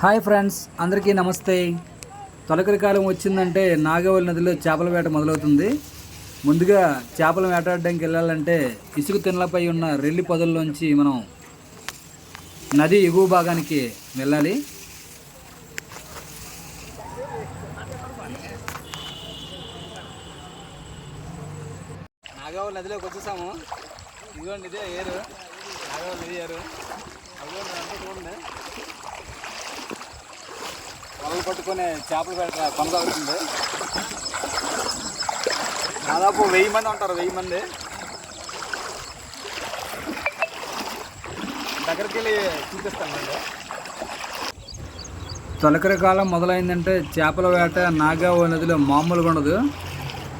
Hi friends అందరికీ నమస్తే. తొలకరి కాలం వచ్చిందంటే నాగవల్లి నదిలో చేపల వేట మొదలవుతుంది. ముందుగా చేపలు వేటాడడానికి వెళ్ళాలంటే ఇసుక తినలపై ఉన్న రెల్లి పొదల్లోంచి మనం నది ఎగువ భాగానికి వెళ్ళాలి. నాగవల్లి నదిలోకి వచ్చేసాము. ఇదిగోండి ఇదే ఏరు. నాగవల్లి నది ఏరు. అదిగోండి చూడండి. వలలు పట్టుకునే చేపలు పెట్ట కొనసాగుతుంది. దాదాపు వెయ్యి మంది ఉంటారు వెయ్యి మంది. దగ్గరికి వెళ్ళి చూపిస్తానండి తొలకరి కాలం మొదలైందంటే చేపల వేట నాగావ నదిలో మామూలుగా ఉండదు.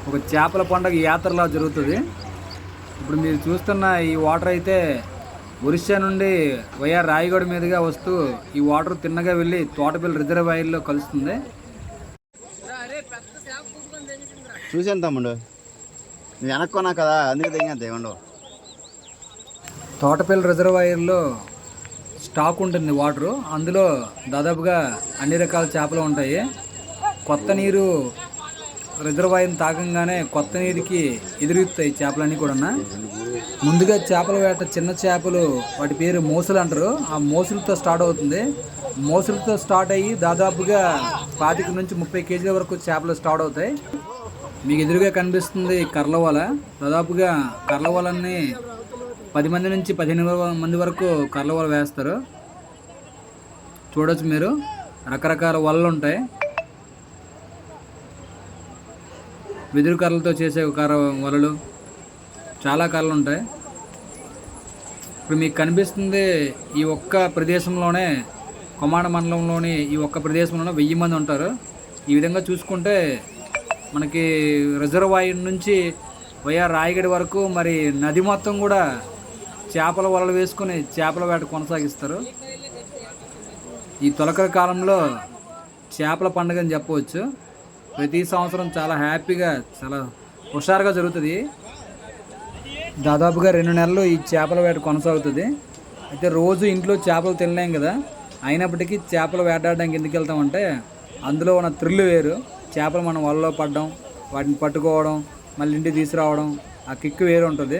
ఒక చేపల పండగ యాత్రలా జరుగుతుంది. ఇప్పుడు మీరు చూస్తున్న ఈ వాటర్ అయితే ఒరిస్సా నుండి వైఆర్ రాయగడ మీదుగా వస్తూ ఈ వాటర్ తిన్నగా వెళ్ళి తోటపల్లి రిజర్వాయర్లో కలుస్తుంది. చూసాను తమ్ముడు. నువ్వు వెనక్కున్నా కదా అందుకే దిగాను దేవండు తోటపల్లి రిజర్వాయర్లో స్టాక్ ఉంటుంది వాటర్. అందులో దాదాపుగా అన్ని రకాల చేపలు ఉంటాయి. కొత్త నీరు రిజర్వాయర్ని తాకంగానే కొత్త నీరుకి ఎదురుతాయి చేపలన్నీ కూడా ముందుగా చేపల వేట చిన్న చేపలు వాటి పేరు మోసలు అంటారు. ఆ మోసలతో స్టార్ట్ అవుతుంది. మోసలతో స్టార్ట్ అయ్యి దాదాపుగా పాతిక నుంచి ముప్పై కేజీల వరకు చేపలు స్టార్ట్ అవుతాయి. మీకు ఎదురుగా కనిపిస్తుంది కర్లవల దాదాపుగా కర్లవలన్నీ పది మంది నుంచి పదిహేను మంది వరకు కర్లవల వేస్తారు. చూడొచ్చు మీరు. రకరకాల వలలు ఉంటాయి. వెదురు కర్రలతో చేసే కర్ర వలలు. చాలా కళలు ఉంటాయి. ఇప్పుడు మీకు కనిపిస్తుంది ఈ ఒక్క ప్రదేశంలోనే కొమాండ మండలంలోని ఈ ఒక్క ప్రదేశంలోనే వెయ్యి మంది ఉంటారు. ఈ విధంగా చూసుకుంటే మనకి రిజర్వాయర్ నుంచి వైఆర్ రాయగడి వరకు మరి నది మొత్తం కూడా చేపల వలలు వేసుకొని చేపల వేట కొనసాగిస్తారు. ఈ తొలకరి కాలంలో చేపల పండుగ అని చెప్పవచ్చు. ప్రతి సంవత్సరం చాలా హ్యాపీగా చాలా హుషారుగా జరుగుతుంది. దాదాపుగా రెండు నెలలు ఈ చేపల వేట కొనసాగుతుంది. అయితే రోజు ఇంట్లో చేపలు తినలేం కదా. అయినప్పటికీ చేపలు వేటాడడానికి ఎందుకు వెళ్తామంటే అందులో ఉన్న థ్రిల్ వేరు. చేపలు మనం వలలో పడడం వాటిని పట్టుకోవడం మళ్ళీ ఇంటికి తీసుకురావడం ఆ కిక్ వేరు ఉంటుంది.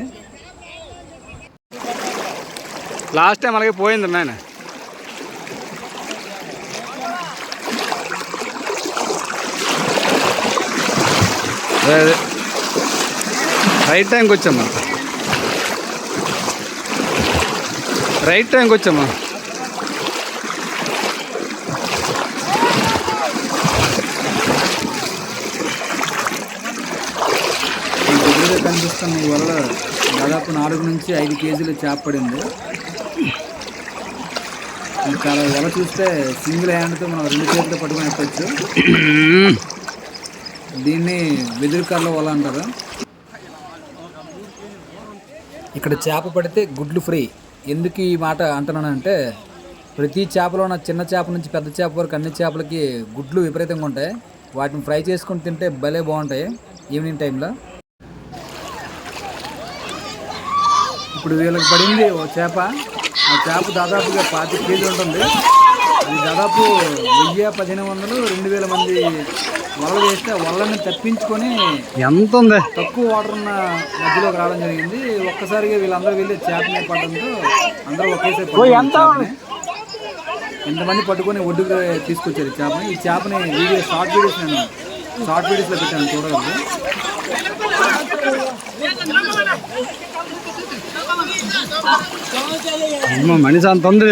లాస్ట్ టైం అలాగే పోయింది నాయన. అదే రైట్ టైంకి వచ్చామ్మా రైట్ టైంకి వచ్చామా? ఈ కనిపిస్తున్న ఈ వల్ల దాదాపు నాలుగు నుంచి ఐదు కేజీలు చేప పడింది. చాలా వల చూస్తే సింగిల్ హ్యాండ్తో మనం రెండు చేతులు పట్టుకుని ఎక్కచ్చు. దీన్ని వెదురు కర్ల వల అంటారు. ఇక్కడ చేప పడితే గుడ్లు ఫ్రీ. ఎందుకు ఈ మాట అంటున్నానంటే ప్రతి చేపలో ఉన్న చిన్న చేప నుంచి పెద్ద చేప వరకు అన్ని చేపలకి గుడ్లు విపరీతంగా ఉంటాయి. వాటిని ఫ్రై చేసుకొని తింటే భలే బాగుంటాయి ఈవినింగ్ టైంలో. ఇప్పుడు వీళ్ళకి పడింది ఓ చేప. ఆ చేప దాదాపుగా పాతి కేజీ ఉంటుంది. దాదాపు వెయ్యి పదిహేను వందలు రెండు వేల మంది వలలు వేస్తే వలని తప్పించుకొని ఎంత ఉంది? తక్కువ వాటర్ ఉన్న మధ్యలోకి రావడం జరిగింది. ఒక్కసారిగా వీళ్ళందరూ వెళ్ళి చేప మీద పడడంతో అందరూ ఒకేసారి చేపని. ఇంతమంది పట్టుకొని ఒడ్డుకు తీసుకొచ్చారు ఈ చేపని? ఈ చేపని వీడియో షార్ట్ వీడియోస్ నేను షార్ట్ వీడియోస్లో పెట్టాను చూడగలరు? మనిషి అంత ఉంది.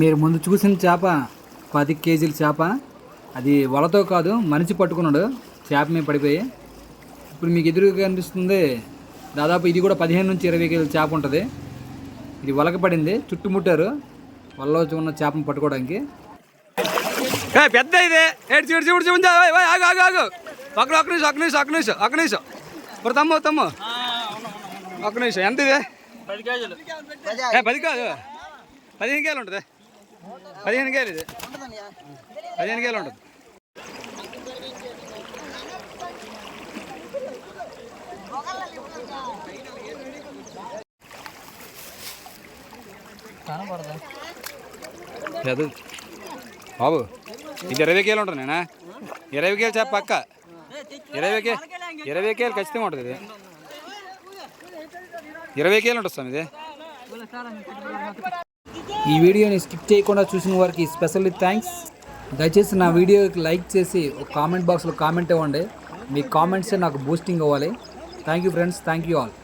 మీరు ముందు చూసిన చేప పది కేజీల చేప అది వలతో కాదు మనిషి పట్టుకున్నాడు. చేప మీద పడిపోయి. ఇప్పుడు మీకు ఎదురుగా కనిపిస్తుంది దాదాపు ఇది కూడా పదిహేను నుంచి ఇరవై కేజీల చేప ఉంటుంది. ఇది వలక పడింది చుట్టుముట్టారు. వల్ల ఉన్న చేపను పట్టుకోవడానికి. పెద్ద ఇది. ఏడు చూడు చూడు చూడు ఆగు ఆగు ఆగు ఒక ఒక్క నిమిషం ఒక్క నిమిషం ఒక్క నిమిషం ఒక్క నిమిషం ఇప్పుడు తమ్ము తమ్ము. ఒక్క నిమిషం ఎంత ఇది? ఏ, పది కాదు. పదిహేను కేలు ఉంటుంది. పదిహేను గేలు ఇది. పదిహేను గేలు ఉంటుంది. లేదు బాబు ఇది ఇరవై కేలు ఉంటుంది నేనా ఇరవై కేలు చేప పక్క. ఇరవై కే ఇరవై కేలు ఖచ్చితంగా ఉంటుంది ఇది. ఇరవై కేలు ఉంటుంది స్వామి ఇది. ఈ వీడియోని స్కిప్ చేయకుండా చూసిన వారికి స్పెషల్లీ థ్యాంక్స్. దయచేసి నా వీడియోకి లైక్ చేసి ఒక కామెంట్ బాక్స్లో కామెంట్ ఇవ్వండి. మీ కామెంట్సే నాకు బూస్టింగ్ అవ్వాలి. Thank you friends thank you all